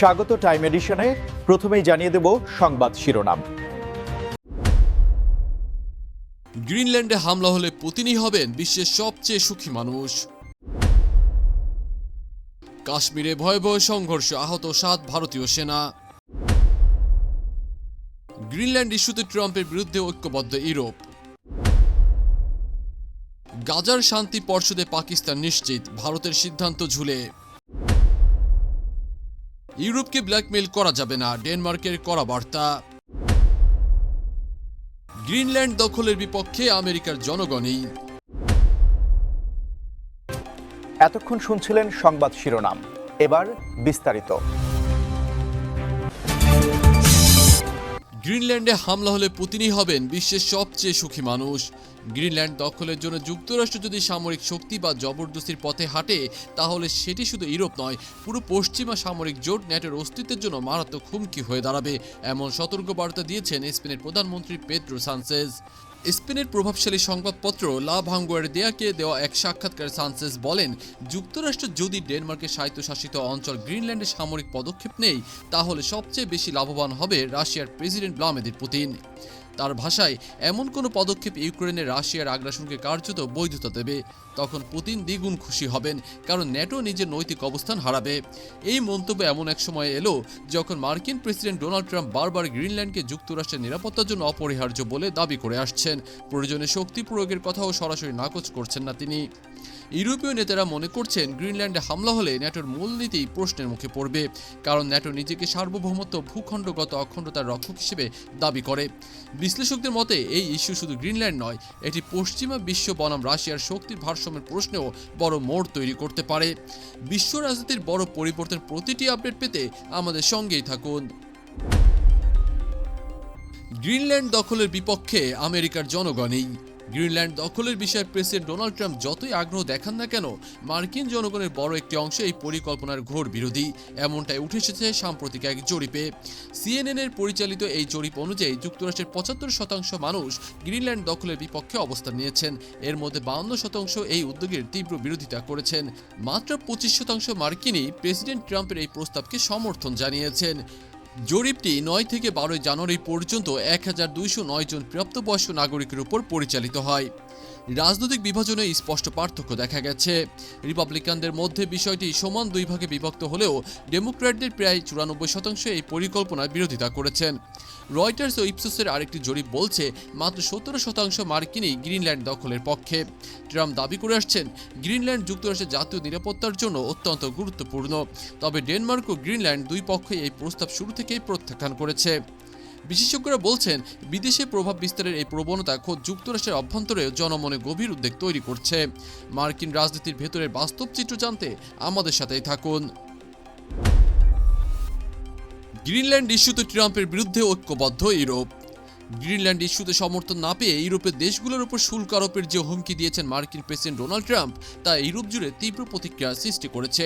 স্বাগত টাইম এডিশনে। প্রথমেই জানিয়ে দেব সংবাদ শিরোনাম। গ্রিনল্যান্ডে হামলা হলে পুতিনই হবেন বিশ্বের সবচেয়ে সুখী মানুষ। কাশ্মীরে ভয়াবহ সংঘর্ষে আহত সাত ভারতীয় সেনা। গ্রিনল্যান্ড ইস্যুতে ট্রাম্পের বিরুদ্ধে ঐক্যবদ্ধ ইউরোপ। গাজার শান্তি পর্ষদে পাকিস্তান নিশ্চিত, ভারতের সিদ্ধান্ত ঝুলে। ইউরোপকে ব্ল্যাকমেইল করা যাবে না, ডেনমার্কের করা বার্তা। গ্রিনল্যান্ড দখলের বিপক্ষে আমেরিকার জনগণই। এতক্ষণ শুনছিলেন সংবাদ শিরোনাম, এবার বিস্তারিত। গ্রিনল্যান্ডে হামলা হলে পুতিনই হবেন বিশ্বের সবচেয়ে সুখী মানুষ। গ্রিনল্যান্ড দখলের জন্য যুক্তরাষ্ট্র যদি সামরিক শক্তি বা জবরদস্তির পথে হাঁটে, তাহলে সেটি শুধু ইউরোপ নয়, পুরো পশ্চিমা সামরিক জোট ন্যাটোর অস্তিত্বের জন্য মারাত্মক হুমকি হয়ে দাঁড়াবে, এমন সতর্কবার্তা দিয়েছেন স্পেনের প্রধানমন্ত্রী পেদ্রো সানসেজ স্পেনের প্রভাবশালী সংবাদপত্র লা ভাঙ্গুয়ার্দিয়াকে দেওয়া এক সাক্ষাৎকার সানসেস বলেন, যুক্তরাষ্ট্র যদি ডেনমার্কের স্বায়ত্তশাসিত অঞ্চল গ্রিনল্যান্ডে সামরিক পদক্ষেপ নেই, তাহলে সবচেয়ে বেশি লাভবান হবে রাশিয়ার প্রেসিডেন্ট ভ্লাদিমির পুতিন। তার ভাষায়, এমন কোনো পদক্ষেপ ইউক্রেনের রাশিয়ার আগ্রাসনকে কার্যত বৈধতা দেবে। তখন পুতিন দ্বিগুণ খুশি হবেন, কারণ ন্যাটো নিজের নৈতিক অবস্থান হারাবে। এই মন্তব্য এমন এক সময় এলো যখন মার্কিন প্রেসিডেন্ট ডোনাল্ড ট্রাম্প বারবার গ্রিনল্যান্ডকে যুক্তরাষ্ট্রের নিরাপত্তার জন্য অপরিহার্য বলে দাবি করে আসছেন। প্রয়োজনে শক্তি প্রয়োগের কথাও সরাসরি নাকচ করছেন না তিনি। ইউরোপীয় নেতারা মনে করছেন গ্রিনল্যান্ডে হামলা হলে ন্যাটোর মূলনীতি প্রশ্নের মুখে পড়বে, কারণ ন্যাটো নিজেকে সার্বভৌমত্ব, ভূখণ্ডগত অখণ্ডতার রক্ষক হিসেবে দাবি করে। বিশ্লেষকদের মতে, এই ইস্যু শুধু গ্রিনল্যান্ড নয়, এটি পশ্চিমা বিশ্ব বনাম রাশিয়ার শক্তির ভারসাম্যের প্রশ্নেও বড় মোড় তৈরি করতে পারে। বিশ্ব রাজনীতির বড় পরিবর্তন প্রতিটি আপডেট পেতে আমাদের সঙ্গেই থাকুন। গ্রিনল্যান্ড দখলের বিপক্ষে আমেরিকার জনগণই গ্রিনল্যান্ড দখলের বিষয়ে প্রেসিডেন্ট ডোনাল্ড ট্রাম্প যতই আগ্রহ দেখান না কেন, মার্কিন জনগণের বড় একটি অংশ এই পরিকল্পনার ঘোর বিরোধী। এমনটাই উঠে এসেছে সাম্প্রতিক এক জরিপে। সিএনএনের পরিচালিত এই জরিপ অনুযায়ী যুক্তরাষ্ট্রের পঁচাত্তর শতাংশ মানুষ গ্রিনল্যান্ড দখলের বিপক্ষে অবস্থান নিয়েছেন। এর মধ্যে বাউন্ন শতাংশ এই উদ্যোগের তীব্র বিরোধিতা করেছেন। মাত্র পঁচিশ শতাংশ মার্কিনই প্রেসিডেন্ট ট্রাম্পের এই প্রস্তাবকে সমর্থন জানিয়েছেন। জরিপটি নয় থেকে বারোই জানুয়ারি পর্যন্ত এক হাজার দুইশো নয় জন প্রাপ্তবয়স্ক নাগরিকের উপর পরিচালিত হয়। রাজনৈতিক বিভাজনে স্পষ্ট পার্থক্য দেখা গেছে। রিপাবলিকানদের মধ্যে বিষয়টি সমান দুই ভাগে বিভক্ত হলেও ডেমোক্র্যাটদের প্রায় চুরানব্বই শতাংশ এই পরিকল্পনার বিরোধিতা করেছেন। রয়টার্স ও ইপসোসের আরেকটি জরিপ বলছে, মাত্র সতেরো শতাংশ মার্কিনই গ্রিনল্যান্ড দখলের পক্ষে। ট্রাম্প দাবি করে আসছেন, গ্রিনল্যান্ড যুক্তরাষ্ট্রের জাতীয় নিরাপত্তার জন্য অত্যন্ত গুরুত্বপূর্ণ। তবে ডেনমার্ক ও গ্রিনল্যান্ড দুই পক্ষই এই প্রস্তাব শুরু থেকেই প্রত্যাখ্যান করেছে। বিশেষজ্ঞরা বলছেন, বিদেশে প্রভাব বিস্তারের এই প্রবণতা খোদ যুক্তরাষ্ট্রের অভ্যন্তরে জনমনে গভীর উদ্বেগ তৈরি করছে। মার্কিন রাজনীতির ভেতরের বাস্তব চিত্র জানতে আমাদের সাথেই থাকুন। গ্রিনল্যান্ড ইস্যুতে ট্রাম্পের বিরুদ্ধে ঐক্যবদ্ধ ইউরোপ। গ্রিনল্যান্ড ইস্যুতে সমর্থন না পেয়ে ইউরোপের দেশগুলোর উপর শুল্ক আরোপের যে হুমকি দিয়েছেন মার্কিন প্রেসিডেন্ট ডোনাল্ড ট্রাম্প, তা ইউরোপ জুড়ে তীব্র প্রতিক্রিয়া সৃষ্টি করেছে।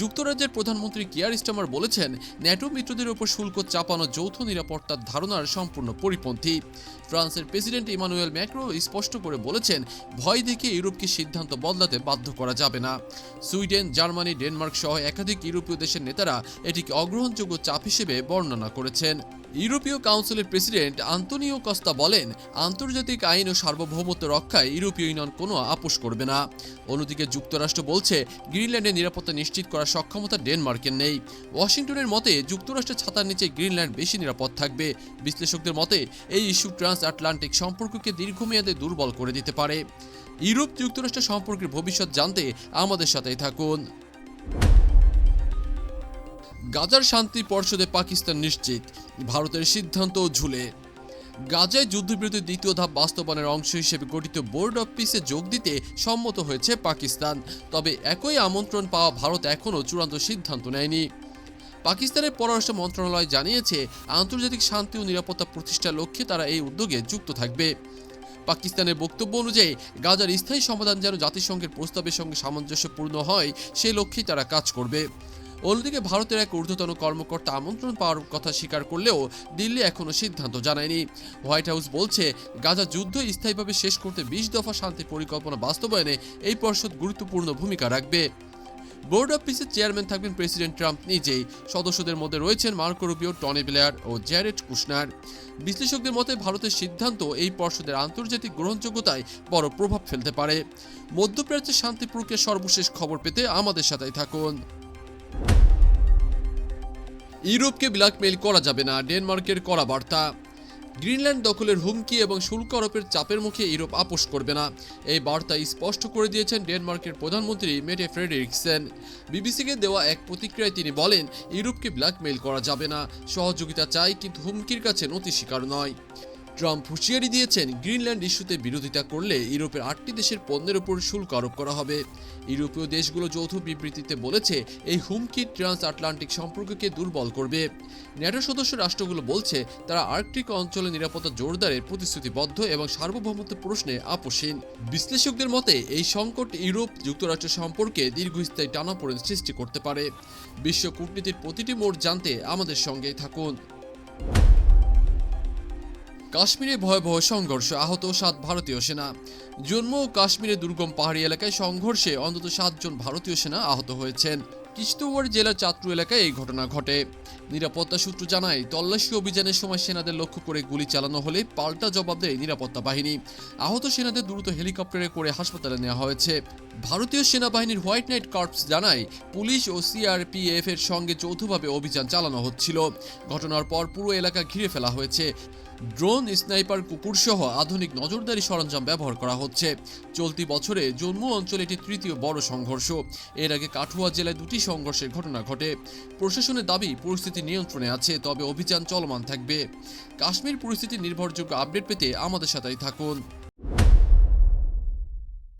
যুক্তরাজ্যের প্রধানমন্ত্রী কিয়ার স্টামার বলেছেন, ন্যাটো মিত্রদের উপর শুল্ক চাপানো যৌথ নিরাপত্তার ধারণার সম্পূর্ণ পরিপন্থী। ফ্রান্সের প্রেসিডেন্ট ইমানুয়েল ম্যাক্রো স্পষ্ট করে বলেছেন, ভয় দেখে ইউরোপকে সিদ্ধান্ত বদলাতে বাধ্য করা যাবে না। সুইডেন, জার্মানি, ডেনমার্ক সহ একাধিক ইউরোপীয় দেশের নেতারা এটিকে অগ্রহণযোগ্য চাপ হিসেবে বর্ণনা করেছেন। ইউরোপীয় কাউন্সিলের প্রেসিডেন্ট আন্তোনিও কস্তা বলেন, আন্তর্জাতিক আইন ও সার্বভৌমত্ব রক্ষায় ইউরোপীয় ইউনিয়ন কোনো আপোষ করবে না। অন্যদিকে যুক্তরাষ্ট্র বলছে গ্রিনল্যান্ডের নিরাপত্তা নিশ্চিত করার সক্ষমতা ডেনমার্কের নেই। ওয়াশিংটনের মতে, যুক্তরাষ্ট্রের ছাতার নিচে গ্রিনল্যান্ড বেশি নিরাপদ থাকবে। বিশ্লেষকদের মতে, এই ইস্যু ট্রান্স আটলান্টিক সম্পর্ককে দীর্ঘমেয়াদে দুর্বল করে দিতে পারে। ইউরোপ যুক্তরাষ্ট্র সম্পর্কের ভবিষ্যৎ জানতে আমাদের সাথেই থাকুন। গাজার শান্তি পর্ষদে পাকিস্তান নিশ্চিত। ভারতের সিদ্ধান্ত ঝুলে। গাজায় যুদ্ধবিরতির দ্বিতীয় ধাপ বাস্তবায়নের অংশ হিসেবে গঠিত বোর্ড অফ পিসে যোগ দিতে সম্মত হয়েছে পাকিস্তান। তবে একই আমন্ত্রণ পাওয়া ভারত এখনও চূড়ান্ত সিদ্ধান্ত নেয়নি। পাকিস্তানের পররাষ্ট্র মন্ত্রণালয় জানিয়েছে, আন্তর্জাতিক শান্তি ও নিরাপত্তা প্রতিষ্ঠার লক্ষ্যে তারা এই উদ্যোগে যুক্ত থাকবে। পাকিস্তানের বক্তব্য অনুযায়ী, গাজার স্থায়ী সমাধান যেন জাতিসংঘের প্রস্তাবের সঙ্গে সামঞ্জস্যপূর্ণ হয় সেই লক্ষ্যেই তারা কাজ করবে। অন্যদিকে ভারতের এক ঊর্ধ্বতন কর্মকর্তা আমন্ত্রণ পাওয়ার কথা স্বীকার করলেও দিল্লি এখনও সিদ্ধান্ত জানায়নি। হোয়াইট হাউস বলছে, গাজা যুদ্ধ স্থায়ীভাবে শেষ করতে বিশ দফা শান্তি পরিকল্পনা বাস্তবায়নে এই পর্ষদ গুরুত্বপূর্ণ ভূমিকা রাখবে। বোর্ড অফ পিসের চেয়ারম্যান থাকবেন প্রেসিডেন্ট ট্রাম্প নিজেই। সদস্যদের মধ্যে রয়েছেন মার্কো রুবিও, টনি ব্লেয়ার ও জ্যারেট কুশনার। বিশ্লেষকদের মতে, ভারতের সিদ্ধান্ত এই পর্ষদের আন্তর্জাতিক গ্রহণযোগ্যতায় বড় প্রভাব ফেলতে পারে। মধ্যপ্রাচ্যের শান্তি প্রক্রিয়ার সর্বশেষ খবর পেতে আমাদের সাথেই থাকুন। ইউরোপকে ব্ল্যাকমেইল করা যাবে না, ডেনমার্কের করা বার্তা। গ্রিনল্যান্ড দখলের হুমকি এবং শুল্ক আরোপের চাপের মুখে ইউরোপ আপোষ করবে না। এই বার্তা স্পষ্ট করে দিয়েছেন ডেনমার্কের প্রধানমন্ত্রী মেটে ফ্রেডেরিকসেন। বিবিসিকে দেওয়া এক প্রতিক্রিয়ায় তিনি বলেন, ইউরোপকে ব্ল্যাকমেইল করা যাবে না। সহযোগিতা চাই, কিন্তু হুমকির কাছে নতি স্বীকার নয়। ট্রাম্প হুঁশিয়ারি দিয়েছেন, গ্রিনল্যান্ড ইস্যুতে বিরোধিতা করলে ইউরোপের আটটি দেশের পণ্যের উপর শুল্ক আরোপ করা হবে। ইউরোপীয় দেশগুলো যৌথ বিবৃতিতে বলেছে, এই হুমকি ট্রান্স আটলান্টিক সম্পর্ককে দুর্বল করবে। ন্যাটো সদস্য রাষ্ট্রগুলো বলছে, তারা আর্কটিক অঞ্চলে নিরাপত্তা জোরদারের প্রতিশ্রুতিবদ্ধ এবং সার্বভৌমত্ব প্রশ্নে আপোষহীন। বিশ্লেষকদের মতে, এই সংকট ইউরোপ যুক্তরাষ্ট্র সম্পর্কে দীর্ঘস্থায়ী টানাপোড়েন সৃষ্টি করতে পারে। বিশ্ব কূটনীতির প্রতিটি মোড় জানতে আমাদের সঙ্গেই থাকুন। কাশ্মীরে ভয়াবহ সংঘর্ষ আহত সাত ভারতীয় সেনা। জম্মু ও কাশ্মীরের দুর্গম পাহাড়ি এলাকায় সংঘর্ষে অন্তত সাতজন ভারতীয় সেনা আহত হয়েছেন। কিশতওয়াড় জেলার চাত্রু এলাকায় এই ঘটনা ঘটে। নিরাপত্তা সূত্র জানায়, তল্লাশি অভিযানের সময় সেনাদের লক্ষ্য করে গুলি চালানো হলে পাল্টা জবাব দেয় নিরাপত্তা বাহিনী। আহত সেনাদের দ্রুত হেলিকপ্টারে করে হাসপাতালে নেওয়া হয়েছে। ভারতীয় সেনাবাহিনীর হোয়াইট নাইট কর্পস জানায়, পুলিশ ও সিআরপিএফ এর সঙ্গে যৌথভাবে অভিযান চালানো হচ্ছিল। ঘটনার পর পুরো এলাকা ঘিরে ফেলা হয়েছে। ড্রোন, স্নাইপার কুকুর সহ আধুনিক নজরদারি সরঞ্জাম ব্যবহার করা হচ্ছে। চলতি বছরে জম্মু অঞ্চলে এটি তৃতীয় বড় সংঘর্ষ। এর আগে কাঠুয়া জেলায় দুটি সংঘর্ষের ঘটনা ঘটে। প্রশাসনের দাবি, পরিস্থিতি নিয়ন্ত্রণে আছে তবে অভিযান চলমান থাকবে। কাশ্মীর পরিস্থিতি নির্ভরযোগ্য আপডেট পেতে আমাদের সাথেই থাকুন।